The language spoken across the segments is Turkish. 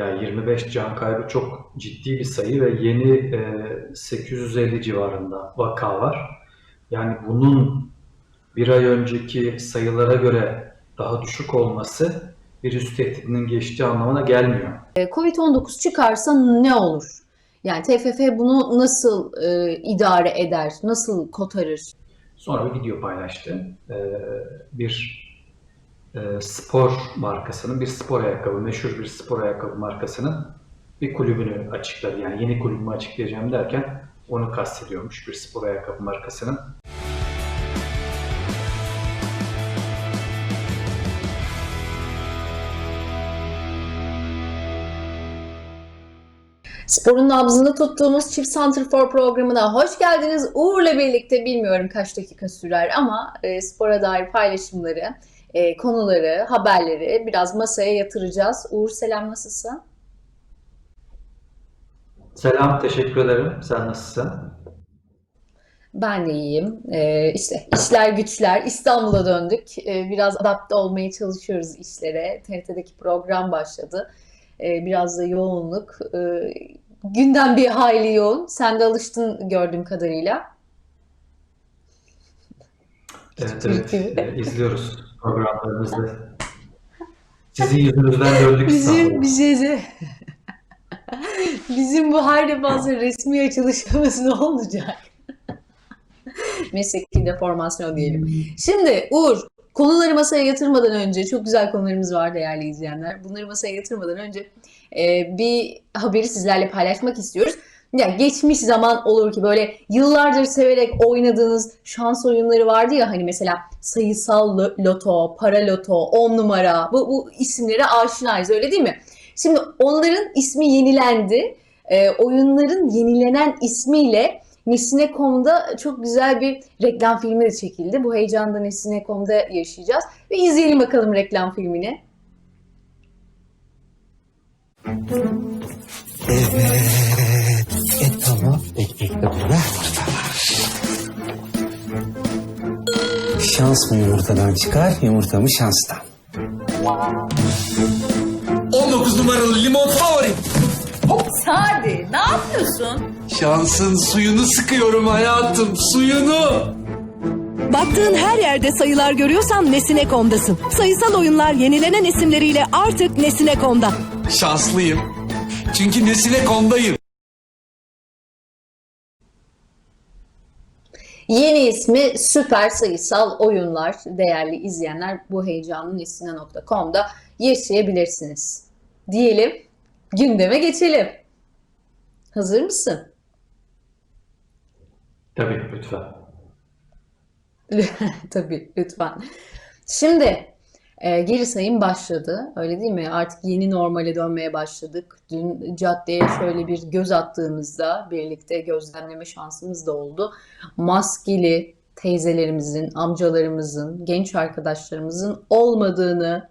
Yani 25 can kaybı çok ciddi bir sayı ve yeni e, 850 civarında vaka var. Yani bunun bir ay önceki sayılara göre daha düşük olması virüs tehdidinin geçtiği anlamına gelmiyor. E, Covid-19 çıkarsa ne olur? Yani TFF bunu nasıl e, idare eder, nasıl kotarır? Sonra bir video paylaştı. E, bir e, spor markasının, bir spor ayakkabı, meşhur bir spor ayakkabı markasının bir kulübünü açıkladı. Yani yeni kulübümü açıklayacağım derken onu kastediyormuş bir spor ayakkabı markasının. Sporun nabzını tuttuğumuz Çift Santrfor programına hoş geldiniz. Uğur'la birlikte bilmiyorum kaç dakika sürer ama e, spora dair paylaşımları, e, konuları, haberleri biraz masaya yatıracağız. Uğur selam nasılsın? Selam, teşekkür ederim. Sen nasılsın? Ben de iyiyim. Ee, işte işler güçler. İstanbul'a döndük. Ee, biraz adapte olmaya çalışıyoruz işlere. TRT'deki program başladı. Ee, biraz da yoğunluk. Ee, gündem bir hayli yoğun. Sen de alıştın gördüğüm kadarıyla. Evet, evet. E, izliyoruz programlarınızı. Sizin yüzünüzden döndük Bizim bize bizim bu her defasında resmi açılışımız ne olacak? Mesleki deformasyon diyelim. Şimdi Uğur, konuları masaya yatırmadan önce, çok güzel konularımız var değerli izleyenler. Bunları masaya yatırmadan önce e, bir haberi sizlerle paylaşmak istiyoruz. Ya geçmiş zaman olur ki böyle yıllardır severek oynadığınız şans oyunları vardı ya hani mesela sayısal lo- loto, para loto, on numara bu, bu isimlere aşinayız öyle değil mi? Şimdi onların ismi yenilendi. E, oyunların yenilenen ismiyle Nesine.com'da çok güzel bir reklam filmi de çekildi. Bu heyecanı da Nesine.com'da yaşayacağız. Ve izleyelim bakalım reklam filmini. Evet. E tamam. Ekmek de burada. Şans mı yumurtadan çıkar, yumurta mı şanstan? 19 numaralı limon favorim. Sadi ne yapıyorsun? Şansın suyunu sıkıyorum hayatım, suyunu. Baktığın her yerde sayılar görüyorsan Nesine.com'dasın. Sayısal oyunlar yenilenen isimleriyle artık Nesine.com'da. Şanslıyım. Çünkü nesine kondayım. Yeni ismi Süper Sayısal Oyunlar. Değerli izleyenler bu heyecanı nesine.com'da yaşayabilirsiniz. Diyelim gündeme geçelim. Hazır mısın? Tabii, lütfen. Tabii lütfen. Şimdi e, geri sayım başladı. Öyle değil mi? Artık yeni normale dönmeye başladık. Dün caddeye şöyle bir göz attığımızda birlikte gözlemleme şansımız da oldu. Maskeli teyzelerimizin, amcalarımızın, genç arkadaşlarımızın olmadığını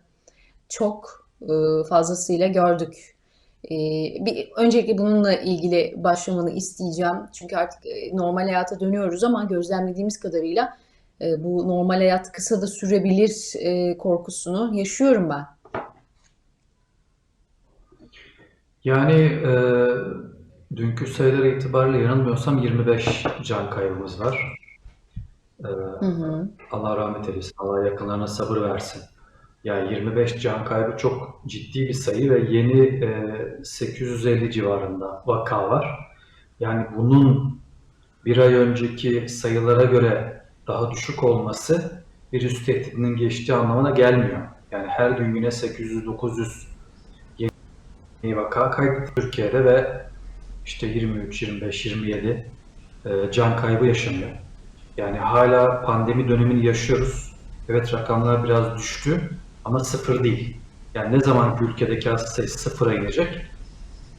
çok e, fazlasıyla gördük. E, bir, öncelikle bununla ilgili başlamanı isteyeceğim. Çünkü artık e, normal hayata dönüyoruz ama gözlemlediğimiz kadarıyla e, bu normal hayat kısa da sürebilir e, korkusunu yaşıyorum ben. Yani e, dünkü sayılar itibariyle yanılmıyorsam 25 can kaybımız var. E, Hı hı. Allah rahmet eylesin, Allah yakınlarına sabır versin. Yani 25 can kaybı çok ciddi bir sayı ve yeni e, 850 civarında vaka var. Yani bunun bir ay önceki sayılara göre daha düşük olması virüs tehdidinin geçtiği anlamına gelmiyor. Yani her gün yine 800-900 yeni vaka kaydı Türkiye'de ve işte 23, 25, 27 e, can kaybı yaşanıyor. Yani hala pandemi dönemini yaşıyoruz. Evet rakamlar biraz düştü ama sıfır değil. Yani ne zaman ki ülkedeki hasta sayısı sıfıra inecek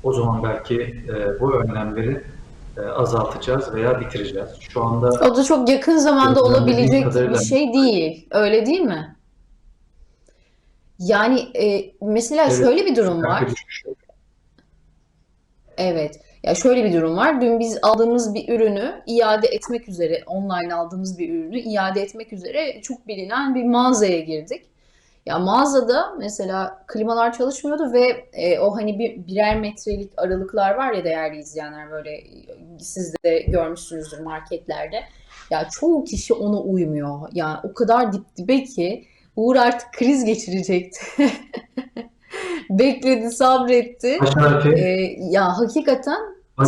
o zaman belki e, bu önlemleri azaltacağız veya bitireceğiz. Şu anda O da çok yakın zamanda olabilecek kadarıyla- bir şey değil. Öyle değil mi? Yani e, mesela evet, şöyle bir durum var. Evet. Ya şöyle bir durum var. Dün biz aldığımız bir ürünü iade etmek üzere, online aldığımız bir ürünü iade etmek üzere çok bilinen bir mağazaya girdik. Ya mağazada mesela klimalar çalışmıyordu ve e, o hani bir birer metrelik aralıklar var ya değerli izleyenler böyle e, siz de görmüşsünüzdür marketlerde. Ya çoğu kişi ona uymuyor. Yani o kadar dip dibe ki Uğur artık kriz geçirecekti. Bekledi, sabretti. Baş harfi, E, ya hakikaten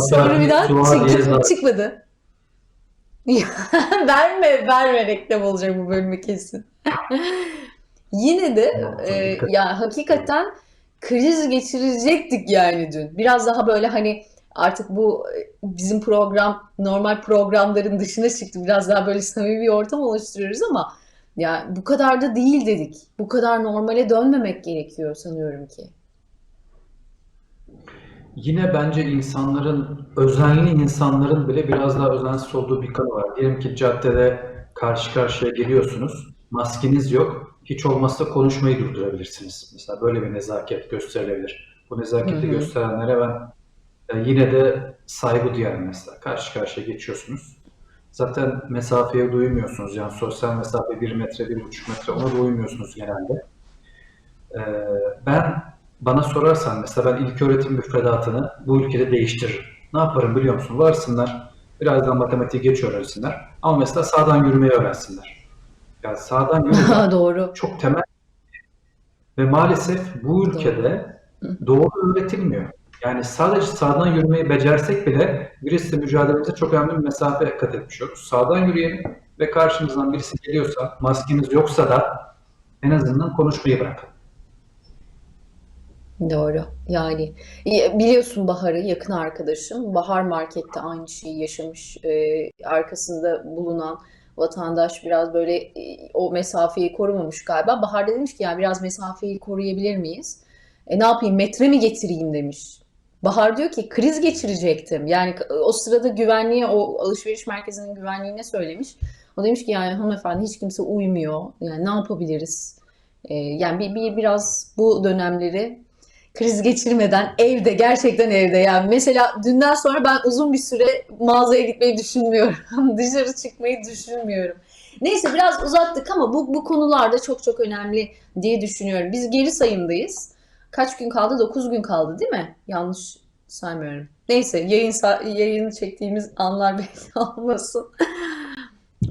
sonra bir daha çık- çıkmadı. Verme, verme reklam olacak bu bölümü kesin. Yine de e, ya hakikaten kriz geçirecektik yani dün. Biraz daha böyle hani artık bu bizim program normal programların dışına çıktı. Biraz daha böyle samimi bir ortam oluşturuyoruz ama ya bu kadar da değil dedik. Bu kadar normale dönmemek gerekiyor sanıyorum ki. Yine bence insanların, özenli insanların bile biraz daha özensiz olduğu bir kanı var. Diyelim ki caddede karşı karşıya geliyorsunuz, maskeniz yok, hiç olmazsa konuşmayı durdurabilirsiniz. Mesela böyle bir nezaket gösterilebilir. Bu nezaketi Hı hı. gösterenlere ben e, yine de saygı duyarım mesela. Karşı karşıya geçiyorsunuz. Zaten mesafeye duymuyorsunuz. Yani sosyal mesafe 1 metre, 1,5 metre ona da uymuyorsunuz genelde. Ee, ben bana sorarsan mesela ben ilk öğretim müfredatını bu ülkede değiştiririm. Ne yaparım biliyor musun? Varsınlar birazdan matematiği geç öğrensinler. Ama mesela sağdan yürümeyi öğrensinler. Yani sağdan yürümek Doğru. çok temel ve maalesef bu ülkede doğru öğretilmiyor. Yani sadece sağdan yürümeyi becersek bile birisi mücadelemize çok önemli bir mesafe kat etmiş oluruz. Sağdan yürüyelim ve karşımızdan birisi geliyorsa, maskeniz yoksa da en azından konuşmayı bırakın. Doğru. Yani e, biliyorsun Bahar'ı yakın arkadaşım. Bahar markette aynı şeyi yaşamış. Ee, arkasında bulunan vatandaş biraz böyle e, o mesafeyi korumamış galiba. Bahar da demiş ki ya biraz mesafeyi koruyabilir miyiz? E ne yapayım metre mi getireyim demiş. Bahar diyor ki kriz geçirecektim. Yani o sırada güvenliğe o alışveriş merkezinin güvenliğine söylemiş. O demiş ki yani hanımefendi hiç kimse uymuyor. Yani ne yapabiliriz? Ee, yani bir, bir biraz bu dönemleri kriz geçirmeden evde gerçekten evde yani mesela dünden sonra ben uzun bir süre mağazaya gitmeyi düşünmüyorum. Dışarı çıkmayı düşünmüyorum. Neyse biraz uzattık ama bu bu konularda çok çok önemli diye düşünüyorum. Biz geri sayımdayız. Kaç gün kaldı? 9 gün kaldı değil mi? Yanlış saymıyorum. Neyse yayın yayını çektiğimiz anlar belli olmasın.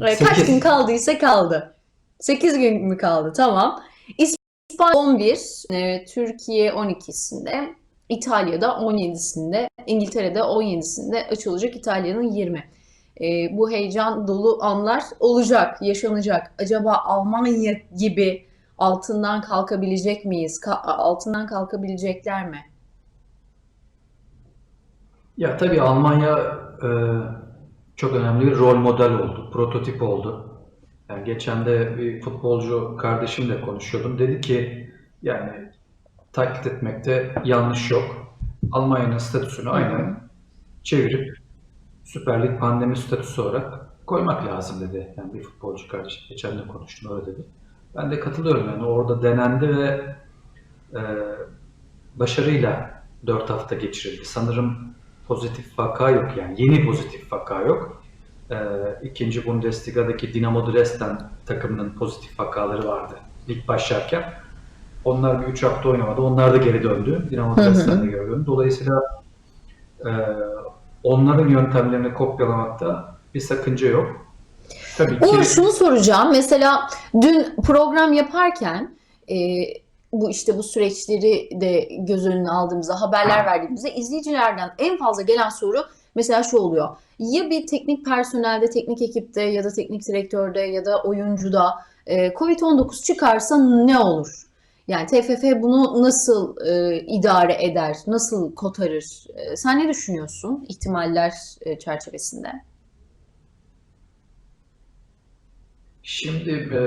Evet, Kaç gün kaldıysa kaldı. 8 gün mü kaldı? Tamam. İspanya 11, e, Türkiye 12'sinde, İtalya'da 17'sinde, İngiltere'de 17'sinde açılacak İtalya'nın 20. E, bu heyecan dolu anlar olacak, yaşanacak. Acaba Almanya gibi altından kalkabilecek miyiz? Ka- altından kalkabilecekler mi? Ya tabii Almanya e, çok önemli bir rol model oldu, prototip oldu. Yani geçen de bir futbolcu kardeşimle konuşuyordum. Dedi ki yani taklit etmekte yanlış yok. Almanya'nın statüsünü aynen çevirip Süper Lig pandemi statüsü olarak koymak lazım dedi. Yani bir futbolcu kardeşim geçen de konuştum öyle dedi. Ben de katılıyorum yani orada denendi ve e, başarıyla 4 hafta geçirildi. Sanırım pozitif vaka yok yani yeni pozitif vaka yok. Ee, ikinci Bundesliga'daki Dinamo Dresden takımının pozitif vakaları vardı lig başlarken. Onlar bir 3 hafta oynamadı. Onlar da geri döndü. Dinamo. Dresden'de geri döndü. Dolayısıyla e, onların yöntemlerini kopyalamakta bir sakınca yok. Tabii Uğur ki şunu soracağım. Mesela dün program yaparken e, bu işte bu süreçleri de göz önüne aldığımızda, haberler verdiğimizde izleyicilerden en fazla gelen soru mesela şu oluyor. Ya bir teknik personelde, teknik ekipte ya da teknik direktörde ya da oyuncuda e, Covid-19 çıkarsa ne olur? Yani TFF bunu nasıl e, idare eder, nasıl kotarır? E, sen ne düşünüyorsun ihtimaller e, çerçevesinde? Şimdi e,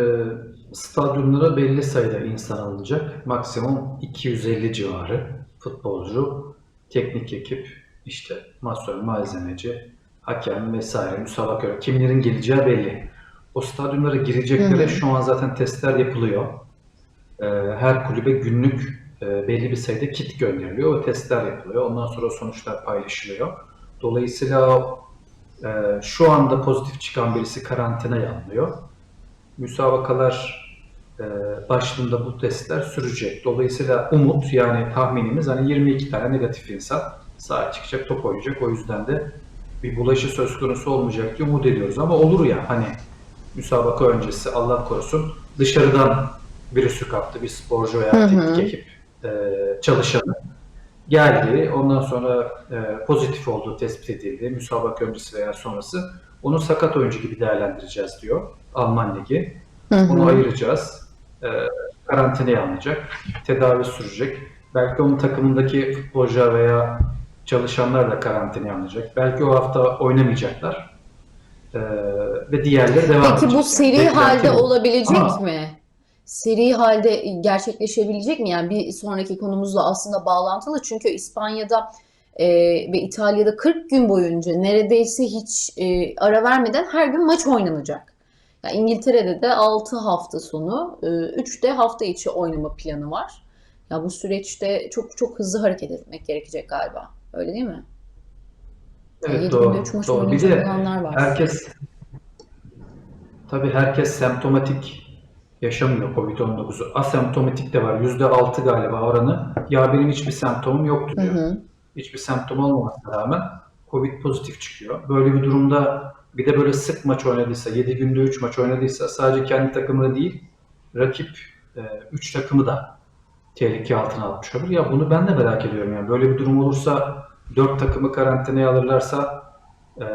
stadyumlara belli sayıda insan alınacak. Maksimum 250 civarı futbolcu, teknik ekip, işte masör, malzemeci, hakem vesaire, müsabaka kimlerin geleceği belli. O stadyumlara gireceklere şu an zaten testler yapılıyor. E, her kulübe günlük e, belli bir sayıda kit gönderiliyor ve testler yapılıyor. Ondan sonra sonuçlar paylaşılıyor. Dolayısıyla e, şu anda pozitif çıkan birisi karantinaya alınıyor müsabakalar e, başlığında bu testler sürecek. Dolayısıyla umut yani tahminimiz hani 22 tane negatif insan sahaya çıkacak, top oynayacak. O yüzden de bir bulaşı söz konusu olmayacak diye umut ediyoruz. Ama olur ya hani müsabaka öncesi Allah korusun dışarıdan virüsü kaptı bir sporcu veya Hı hı. teknik ekip e, çalışanı geldi. Ondan sonra e, pozitif olduğu tespit edildi. Müsabaka öncesi veya sonrası. Onu sakat oyuncu gibi değerlendireceğiz diyor Alman Ligi. Onu ayıracağız. E, karantinaya alınacak. Tedavi sürecek. Belki onun takımındaki futbolcular veya çalışanlar da karantinaya alınacak. Belki o hafta oynamayacaklar. E, ve diğerleri devam edecek. Peki bu seri Beklenti halde olabilecek Ama- mi? Seri halde gerçekleşebilecek mi? Yani bir sonraki konumuzla aslında bağlantılı. Çünkü İspanya'da e, ve İtalya'da 40 gün boyunca neredeyse hiç e, ara vermeden her gün maç oynanacak. Yani İngiltere'de de 6 hafta sonu, 3 de hafta içi oynama planı var. Ya bu süreçte çok çok hızlı hareket etmek gerekecek galiba. Öyle değil mi? Yani Evet yedi doğru. üç doğru. Bir de var. herkes tabii herkes semptomatik yaşamıyor COVID-19'u. Asemptomatik de var. %6 galiba oranı. Ya benim hiçbir semptomum yoktu Hı diyor. hı. Hiçbir semptom olmamasına rağmen COVID pozitif çıkıyor. Böyle bir durumda bir de böyle sık maç oynadıysa, 7 günde 3 maç oynadıysa sadece kendi takımını değil, rakip 3 takımı da tehlike altına atmış olur. Ya bunu ben de merak ediyorum yani. Böyle bir durum olursa 4 takımı karantinaya alırlarsa e,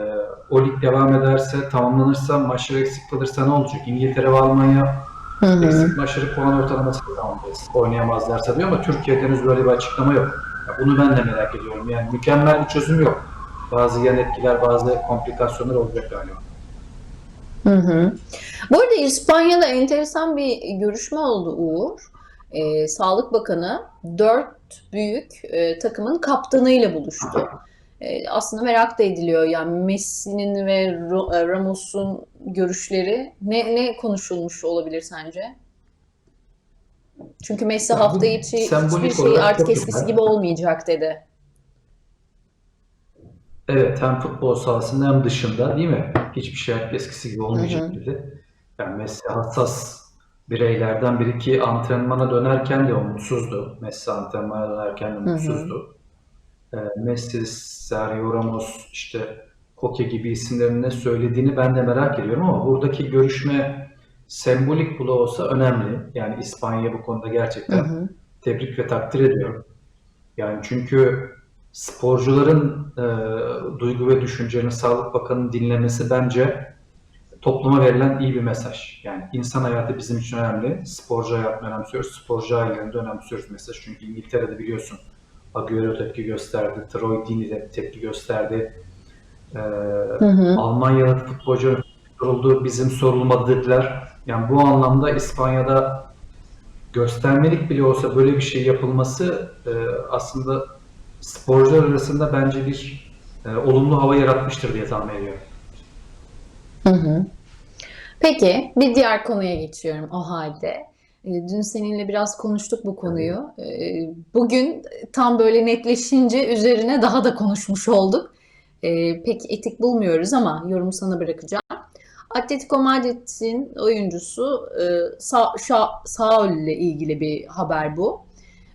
o lig devam ederse, tamamlanırsa, maçları eksik kalırsa ne olacak? İngiltere ve Almanya Hı hı. eksik maçları puan ortalaması tamamlayacağız. Oynayamazlarsa diyor ama Türkiye'de henüz böyle bir açıklama yok. Ya bunu ben de merak ediyorum. Yani mükemmel bir çözüm yok. Bazı yan etkiler, bazı komplikasyonlar olacak galiba. Hı hı. Bu arada İspanya'da enteresan bir görüşme oldu Uğur. Ee, Sağlık Bakanı dört büyük e, takımın kaptanıyla buluştu. Ee, aslında merak da ediliyor yani Messi'nin ve e, Ramos'un görüşleri ne ne konuşulmuş olabilir sence? Çünkü Messi Ya bu hafta içi hiçbir şey artık eskisi gibi olmayacak dedi. Evet hem futbol sahasında hem dışında değil mi? Hiçbir şey artık eskisi gibi olmayacak Hı hı. dedi. Yani Messi hassas bireylerden biri ki antrenmana dönerken de o mutsuzdu. Messi antrenmana dönerken de hı. mutsuzdu. Ee, Messi, Sergio Ramos, işte Koke gibi isimlerin ne söylediğini ben de merak ediyorum ama buradaki görüşme sembolik bile olsa önemli. Yani İspanya bu konuda Hı gerçekten hı. tebrik ve takdir ediyorum. Yani çünkü sporcuların e, duygu ve düşüncelerini Sağlık Bakanı'nın dinlemesi bence topluma verilen iyi bir mesaj. Yani insan hayatı bizim için önemli. Sporcu hayatını önemsiyoruz. Sporcu ailelerini de önemsiyoruz mesaj. Çünkü İngiltere'de biliyorsun Agüero tepki gösterdi. Troy Deeney de tepki gösterdi. E, Hı hı. Almanya'da futbolcu soruldu, bizim sorulmadı dediler. Yani bu anlamda İspanya'da göstermelik bile olsa böyle bir şey yapılması e, aslında sporcular arasında bence bir e, olumlu hava yaratmıştır diye tahmin ediyorum. Hı hı. Peki bir diğer konuya geçiyorum o halde. E, Dün seninle biraz konuştuk bu konuyu. E, Bugün tam böyle netleşince üzerine daha da konuşmuş olduk. E, Pek etik bulmuyoruz ama yorumu sana bırakacağım. Atletico Madrid'in oyuncusu e, Sa Saul ile ilgili bir haber bu.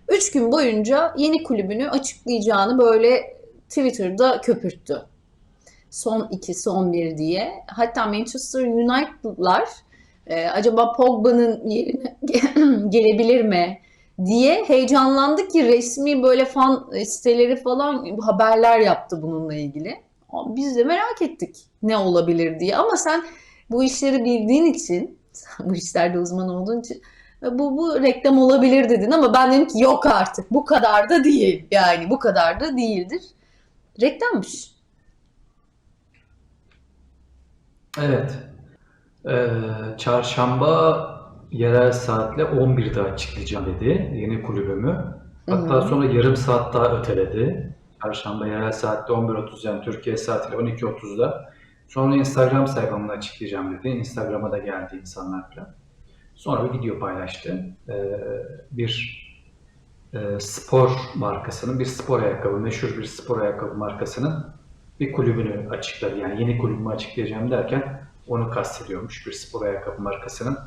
Üç gün boyunca yeni kulübünü açıklayacağını böyle Twitter'da köpürttü son 2, son 1 diye. Hatta Manchester United'lar e, acaba Pogba'nın yerine gelebilir mi diye heyecanlandı ki resmi böyle fan siteleri falan haberler yaptı bununla ilgili. Biz de merak ettik ne olabilir diye ama sen bu işleri bildiğin için, bu işlerde uzman olduğun için e, bu, bu reklam olabilir dedin ama ben dedim ki yok artık bu kadar da değil yani bu kadar da değildir. Reklammış. Evet. Ee, çarşamba yerel saatle 11'de açıklayacağım dedi yeni kulübümü. Hatta Hı hı. sonra yarım saat daha öteledi. Çarşamba yerel saatte 11.30 yani Türkiye saatiyle 12.30'da. Sonra Instagram sayfamda açıklayacağım dedi. Instagram'a da geldi insanlar falan. Sonra bir video paylaştı. Ee, bir e, spor markasının, bir spor ayakkabı, meşhur bir spor ayakkabı markasının bir kulübünü açıkladı. Yani yeni kulübümü açıklayacağım derken onu kastediyormuş. Bir spor ayakkabı markasının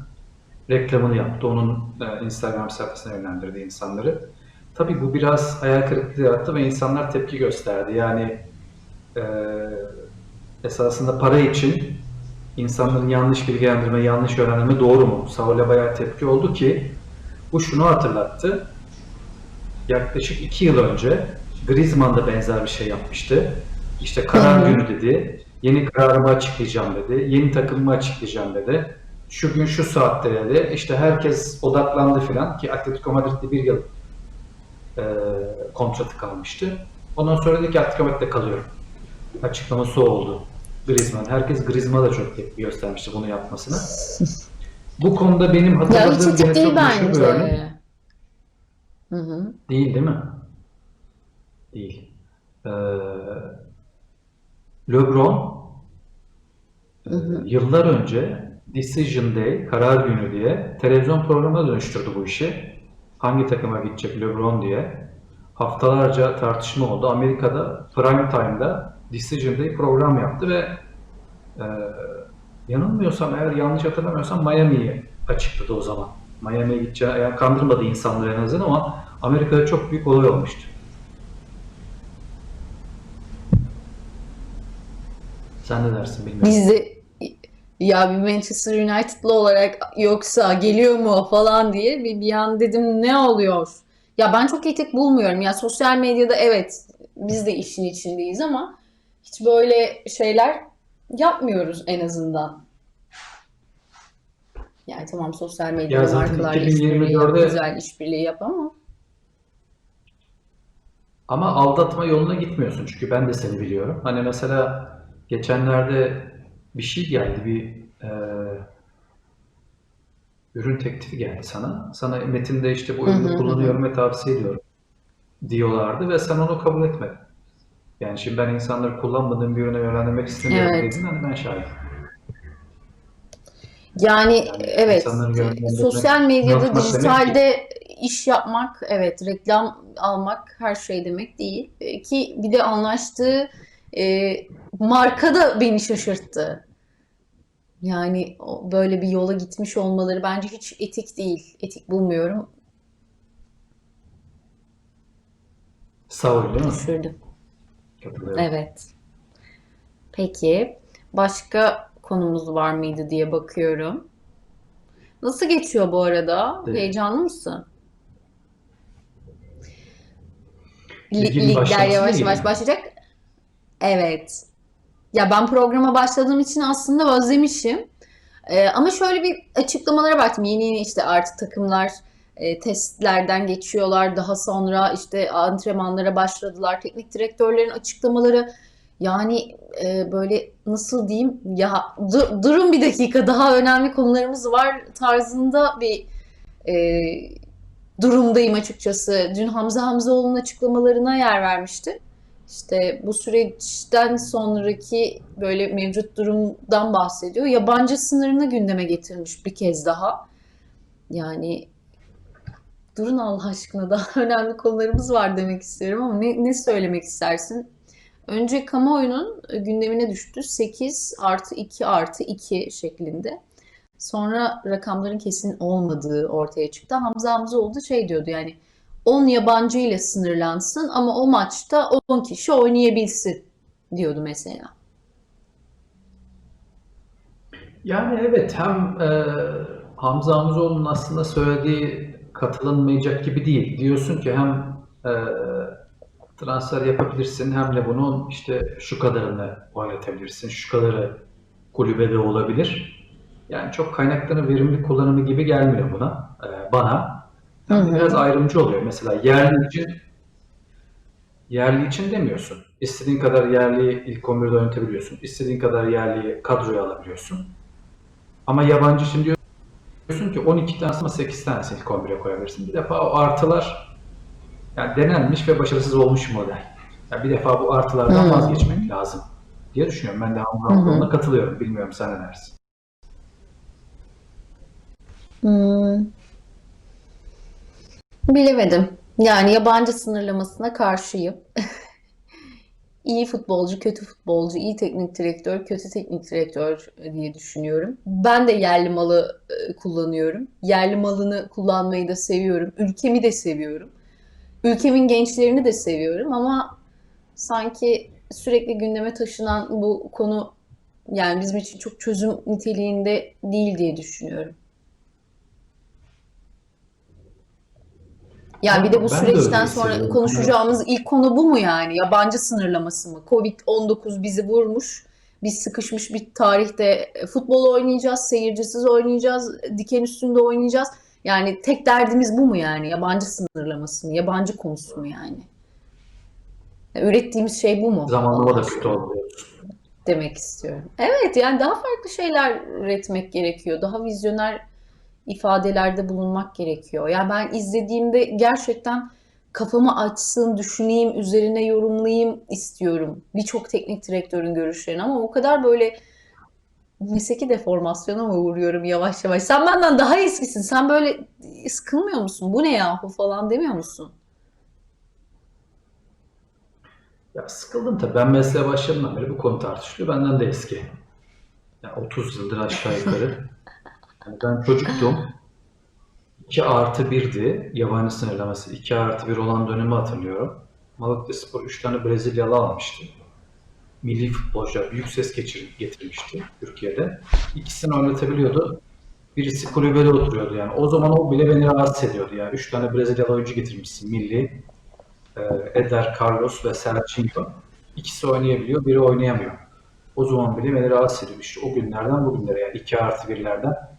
reklamını yaptı. Onun e, Instagram sayfasına yönlendirdi insanları. Tabii bu biraz hayal kırıklığı yarattı ve insanlar tepki gösterdi. Yani e, esasında para için insanların yanlış bilgilendirme, yanlış öğrenme doğru mu? Saul'e bayağı tepki oldu ki bu şunu hatırlattı. Yaklaşık iki yıl önce Griezmann da benzer bir şey yapmıştı. İşte karar günü dedi. Yeni kararımı açıklayacağım dedi. Yeni takımımı açıklayacağım dedi. Şu gün şu saatte dedi. İşte herkes odaklandı filan ki Atletico Madrid'de bir yıl e, kontratı kalmıştı. Ondan sonra dedi ki Atletico Madrid'de kalıyorum. Açıklaması oldu. Griezmann. Herkes Griezmann'a da çok tepki göstermişti bunu yapmasına. Bu konuda benim Ya hatırladığım etik gene çok meşhur bir örnek. bence. Hı hı. Değil değil mi? Değil. Ee, LeBron e, yıllar önce Decision Day, karar günü diye televizyon programına dönüştürdü bu işi. Hangi takıma gidecek LeBron diye. Haftalarca tartışma oldu. Amerika'da prime time'da Decision Day program yaptı ve e, yanılmıyorsam eğer yanlış hatırlamıyorsam Miami'yi açıkladı o zaman. Miami'ye gideceği, yani kandırmadı insanları en azından ama Amerika'da çok büyük olay olmuştu. Sen ne dersin bilmiyorum. Biz de ya bir Manchester United'lı olarak yoksa geliyor mu falan diye bir, bir an dedim ne oluyor? Ya ben çok etik bulmuyorum. Ya sosyal medyada evet biz de işin içindeyiz ama hiç böyle şeyler yapmıyoruz en azından. Yani tamam sosyal Ya medyada zaten markalarla işbirliği yap, 2024'de güzel işbirliği yap ama Ama aldatma yoluna gitmiyorsun çünkü ben de seni biliyorum. Hani mesela geçenlerde bir şey geldi, bir e, ürün teklifi geldi sana. Sana metinde işte bu hı ürünü hı. kullanıyorum ve tavsiye ediyorum diyorlardı ve sen onu kabul etmedin. Yani şimdi ben insanları kullanmadığım bir ürüne yönlendirmek istemiyorum Evet. dedin hani ben şahit. Yani Yani evet yönlendirmek, sosyal medyada dijitalde iş yapmak evet reklam almak her şey demek değil E, ki bir de anlaştığı e, marka da beni şaşırttı. Yani böyle bir yola gitmiş olmaları bence hiç etik değil. Etik bulmuyorum. Saul değil mi? Düşürdü. Katılıyorum. Evet. Peki başka konumuz var mıydı diye bakıyorum. Nasıl geçiyor bu arada? Evet. Heyecanlı mısın? Ligler yavaş yavaş başlayacak. Evet. Ya ben programa başladığım için aslında özlemişim. Ee, ama şöyle bir açıklamalara baktım. Yeni yeni işte artık takımlar e, testlerden geçiyorlar. Daha sonra işte antrenmanlara başladılar. Teknik direktörlerin açıklamaları yani e, böyle nasıl diyeyim ya dur- durun bir dakika daha önemli konularımız var tarzında bir e, durumdayım açıkçası. Dün Hamza Hamzaoğlu'nun açıklamalarına yer vermişti. İşte bu süreçten sonraki böyle mevcut durumdan bahsediyor. Yabancı sınırını gündeme getirmiş bir kez daha. Yani durun Allah aşkına daha önemli konularımız var demek istiyorum ama ne, ne söylemek istersin? Önce kamuoyunun gündemine düştü. 8 artı 2 artı 2 şeklinde. Sonra rakamların kesin olmadığı ortaya çıktı. Hamza Hamzaoğlu da şey diyordu yani 10 yabancı ile sınırlansın ama o maçta 10 kişi oynayabilsin diyordu mesela. Yani evet hem e, Hamza Hamzoğlu'nun aslında söylediği katılınmayacak gibi değil. Diyorsun ki hem e, transfer yapabilirsin hem de bunun işte şu kadarını oynatabilirsin, şu kadarı kulübede olabilir. Yani çok kaynakların verimli kullanımı gibi gelmiyor buna, e, bana. De biraz ayrımcı oluyor. Mesela yerli için yerli için demiyorsun. İstediğin kadar yerli ilk 11'de oynatabiliyorsun. İstediğin kadar yerli kadroya alabiliyorsun. Ama yabancı için diyorsun ki 12 tanesi ama 8 tanesi ilk 11'e koyabilirsin. Bir defa o artılar yani denenmiş ve başarısız olmuş model. Yani bir defa bu artılardan Hmm. vazgeçmek lazım diye düşünüyorum. Ben de Hamza katılıyorum. Bilmiyorum sen ne dersin? Bilemedim. Yani yabancı sınırlamasına karşıyım. iyi futbolcu, kötü futbolcu, iyi teknik direktör, kötü teknik direktör diye düşünüyorum. Ben de yerli malı e, kullanıyorum. Yerli malını kullanmayı da seviyorum. Ülkemi de seviyorum. Ülkemin gençlerini de seviyorum ama sanki sürekli gündeme taşınan bu konu yani bizim için çok çözüm niteliğinde değil diye düşünüyorum. Yani bir de bu Ben de süreçten sonra hissediyorum. konuşacağımız ilk konu bu mu yani? Yabancı sınırlaması mı? Covid-19 bizi vurmuş. Biz sıkışmış bir tarihte futbol oynayacağız, seyircisiz oynayacağız, diken üstünde oynayacağız. Yani tek derdimiz bu mu yani? Yabancı sınırlaması mı? Yabancı konusu mu yani? Ürettiğimiz şey bu mu? Zamanlama da kötü oluyor. demek istiyorum. Evet yani daha farklı şeyler üretmek gerekiyor. Daha vizyoner ifadelerde bulunmak gerekiyor. Yani ben izlediğimde gerçekten kafamı açsın, düşüneyim, üzerine yorumlayayım istiyorum. Birçok teknik direktörün görüşlerini ama o kadar böyle mesleki deformasyona mı uğruyorum yavaş yavaş? Sen benden daha eskisin. Sen böyle sıkılmıyor musun? Bu ne yahu falan demiyor musun? Ya sıkıldım tabii. Ben mesleğe başladığımdan beri bu konu tartışılıyor. Benden de eski. Yani 30 yıldır aşağı yukarı. Ben çocuktum. 2 artı 1'di. Yabancı sınırlaması 2 artı 1 olan dönemi hatırlıyorum. Malatyaspor 3 tane Brezilyalı almıştı. Milli futbolcular büyük ses geçir, getirmişti Türkiye'de. İkisini oynatabiliyordu. Birisi kulübede oturuyordu yani. O zaman o bile beni rahatsız ediyordu yani. 3 tane Brezilyalı oyuncu getirmişsin milli. Ee, Eder, Carlos ve Serginho. İkisi oynayabiliyor, biri oynayamıyor. O zaman bile beni rahatsız ediyor. İşte o günlerden bugünlere yani 2 artı 1'lerden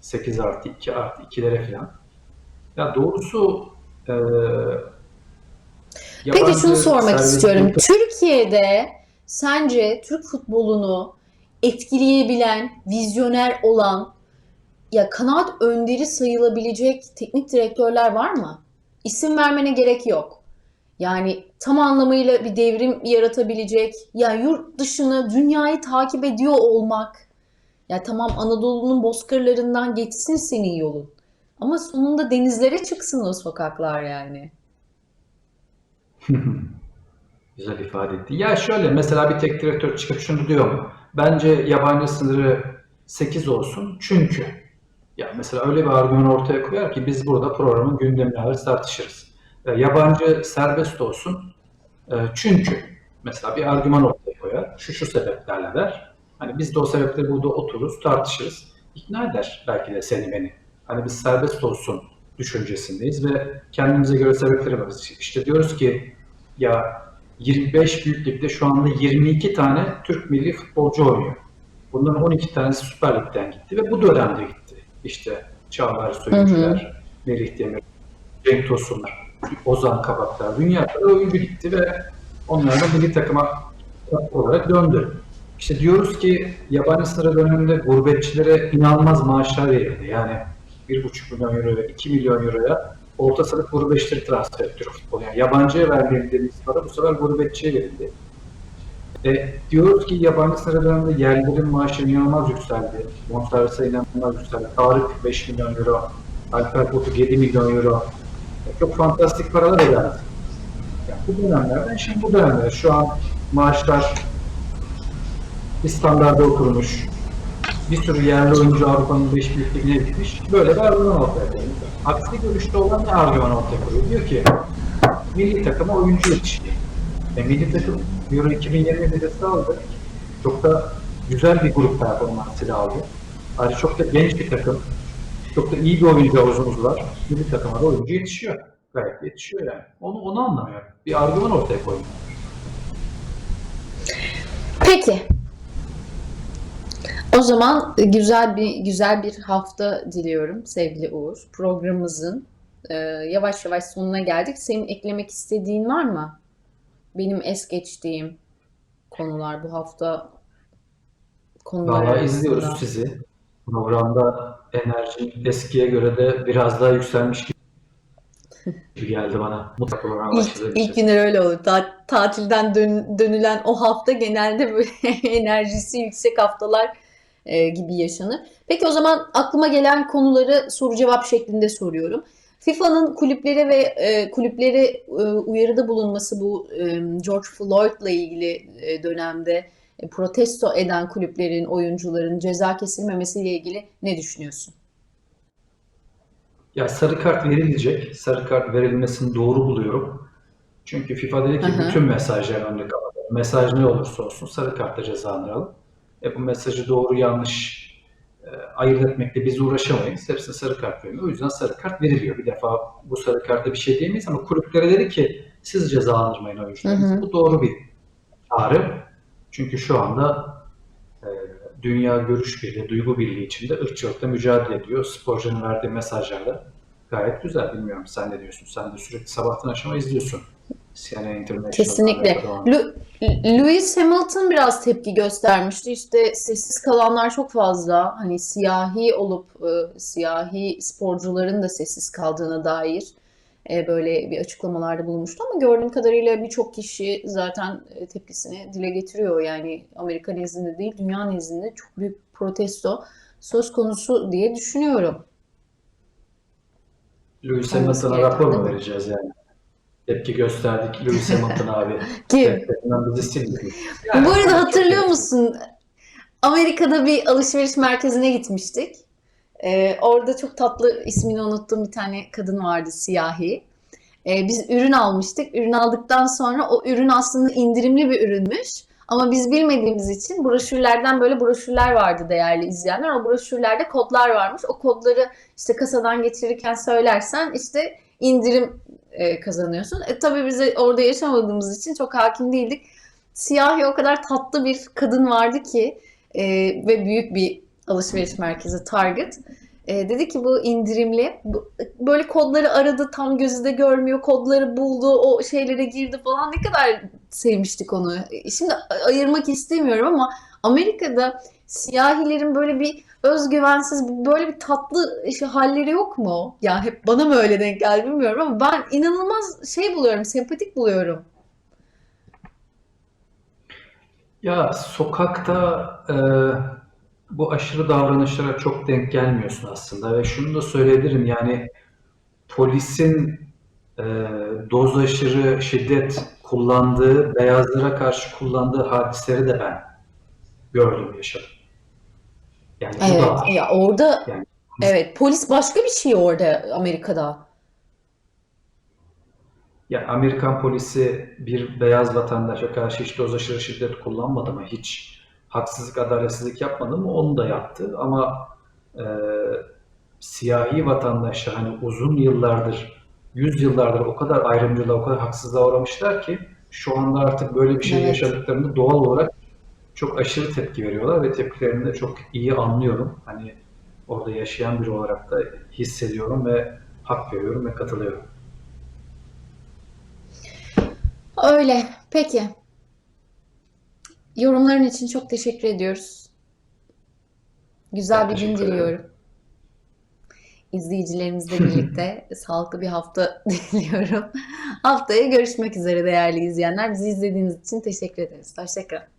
8 artı 2 artı 2'lere falan. Ya doğrusu e, Peki şunu sormak istiyorum. yurtta- Türkiye'de sence Türk futbolunu etkileyebilen, vizyoner olan, ya kanaat önderi sayılabilecek teknik direktörler var mı? İsim vermene gerek yok. Yani tam anlamıyla bir devrim yaratabilecek, ya yurt dışını, dünyayı takip ediyor olmak. Ya tamam Anadolu'nun bozkırlarından geçsin senin yolun. Ama sonunda denizlere çıksın o sokaklar yani. Güzel ifade etti. Ya şöyle mesela bir tek direktör çıkıp şunu diyor? Bence yabancı sınırı 8 olsun çünkü. Ya mesela öyle bir argüman ortaya koyar ki biz burada programın gündemini alır tartışırız. E, yabancı serbest olsun e, çünkü mesela bir argüman ortaya koyar. Şu şu sebeplerle der. Hani biz de o sebepleri burada otururuz tartışırız. İkna eder belki de seni beni. Hani biz serbest olsun düşüncesindeyiz ve kendimize göre sebepleri varız. İşte diyoruz ki ya 25 büyük ligde şu anda 22 tane Türk milli futbolcu oynuyor. Bunların 12 tanesi Süper Lig'den gitti ve bu dönemde gitti. İşte Çağlar Söyüncüler, Melih Demir, Cenk Tosunlar, Ozan Kabaklar, dünya kadar oyuncu gitti ve onlar da milli takıma olarak döndü. İşte diyoruz ki yabancı sınırı döneminde gurbetçilere inanılmaz maaşlar verildi. Yani 1,5 milyon euroya, 2 milyon euroya orta sınıf gurbetçileri transfer ettiriyor futbol. Yani yabancıya verdiğimiz para bu sefer gurbetçiye verildi. E, diyoruz ki yabancı sınırı döneminde yerlilerin maaşı inanılmaz yükseldi. Bonservis'e inanılmaz yükseldi. Tarık 5 milyon euro, Alper Potuk 7 milyon euro. E, çok fantastik paralar ödendi. Yani bu dönemlerden şimdi bu dönemler şu an maaşlar bir standarda oturmuş. Bir sürü yerli oyuncu Avrupa'nın 5 büyük ligine gitmiş. Böyle bir argüman ortaya koyuyor. Aksi görüşte olan ne argüman ortaya koyuyor? Diyor ki milli takıma oyuncu yetişti. E, milli takım Euro 2020 vizesi. Çok da güzel bir grup performansıyla aldı. Ayrıca çok da genç bir takım. Çok da iyi bir oyuncu havuzumuz var. Milli takıma da oyuncu yetişiyor. Gayet yetişiyor yani. Onu, onu anlamıyorum. Bir argüman ortaya koyuyor. Peki. O zaman güzel bir güzel bir hafta diliyorum sevgili Uğur. Programımızın e, yavaş yavaş sonuna geldik. Senin eklemek istediğin var mı? Benim es geçtiğim konular bu hafta konular Vallahi izliyoruz sizi. Programda enerji eskiye göre de biraz daha yükselmiş gibi geldi bana. Mutlaka başladığım İlk, ilk günler öyle olur. Ta- tatilden dön- dönülen o hafta genelde böyle enerjisi yüksek haftalar e, gibi yaşanır. Peki o zaman aklıma gelen konuları soru cevap şeklinde soruyorum. FIFA'nın kulüplere ve e, kulüplere e, uyarıda bulunması bu e, George Floyd'la ilgili e, dönemde e, protesto eden kulüplerin, oyuncuların ceza kesilmemesiyle ilgili ne düşünüyorsun? Ya sarı kart verilecek. Sarı kart verilmesini doğru buluyorum. Çünkü FIFA dedi ki Hı hı. bütün mesajlar önde kapatalım. Mesaj ne olursa olsun sarı kartla cezalandıralım. E bu mesajı doğru yanlış e, ayırt etmekle biz uğraşamayız. Hepsine sarı kart veriyor. O yüzden sarı kart veriliyor. Bir defa bu sarı kartta bir şey diyemeyiz ama kulüplere dedi ki siz cezalandırmayın oyuncularınızı. Bu doğru bir çağrı. Çünkü şu anda e, dünya görüş birliği, duygu birliği içinde ırkçılıkla mücadele ediyor. Sporcunun verdiği mesajlarla gayet güzel. Bilmiyorum sen ne diyorsun? Sen de sürekli sabahtan akşama izliyorsun. CNN International. Kesinlikle. Lu- Lewis Hamilton biraz tepki göstermişti. İşte sessiz kalanlar çok fazla. Hani siyahi olup e, siyahi sporcuların da sessiz kaldığına dair e, böyle bir açıklamalarda bulunmuştu ama gördüğüm kadarıyla birçok kişi zaten e, tepkisini dile getiriyor. Yani Amerika nezdinde değil, dünya nezdinde çok büyük protesto söz konusu diye düşünüyorum. Lewis Hamilton'a rapor mu vereceğiz yani? Tepki gösterdik Lewis Hamilton abi. Kim? Bizi sildi. Bu arada hatırlıyor musun? Amerika'da bir alışveriş merkezine gitmiştik. Ee, orada çok tatlı ismini unuttuğum bir tane kadın vardı siyahi. Ee, biz ürün almıştık. Ürün aldıktan sonra o ürün aslında indirimli bir ürünmüş. Ama biz bilmediğimiz için broşürlerden böyle broşürler vardı değerli izleyenler. O broşürlerde kodlar varmış. O kodları işte kasadan geçirirken söylersen işte indirim e, kazanıyorsun. E tabii biz orada yaşamadığımız için çok hakim değildik. Siyahi o kadar tatlı bir kadın vardı ki e, ve büyük bir alışveriş merkezi Target. E, dedi ki bu indirimli. Bu- böyle kodları aradı tam gözü de görmüyor. Kodları buldu. O şeylere girdi falan. Ne kadar sevmiştik onu. E, Şimdi ayırmak istemiyorum ama Amerika'da siyahilerin böyle bir özgüvensiz, böyle bir tatlı işte halleri yok mu? Ya hep bana mı öyle denk geldi bilmiyorum ama ben inanılmaz şey buluyorum, sempatik buluyorum. Ya sokakta e, bu aşırı davranışlara çok denk gelmiyorsun aslında ve şunu da söyleyebilirim yani polisin e, doz aşırı şiddet kullandığı, beyazlara karşı kullandığı hadiseleri de ben gördüm, yaşadım. Yani da Evet, var. ya orada Yani- evet polis başka bir şey orada Amerika'da. Ya Amerikan polisi bir beyaz vatandaşa karşı hiç doz aşırı şiddet kullanmadı mı? Hiç haksızlık, adaletsizlik yapmadı mı? Onu da yaptı. Ama e, siyahi vatandaşlar hani uzun yıllardır, yüz yıllardır o kadar ayrımcılığa, o kadar haksızlığa uğramışlar ki şu anda artık böyle bir şey Evet. yaşadıklarında doğal olarak çok aşırı tepki veriyorlar ve tepkilerini de çok iyi anlıyorum. Hani orada yaşayan biri olarak da hissediyorum ve hak veriyorum ve katılıyorum. Öyle. Peki. Yorumların için çok teşekkür ediyoruz. Güzel Ben bir gün diliyorum. İzleyicilerimizle birlikte sağlıklı bir hafta diliyorum. Haftaya görüşmek üzere değerli izleyenler. Bizi izlediğiniz için teşekkür ederiz. Hoşçakalın.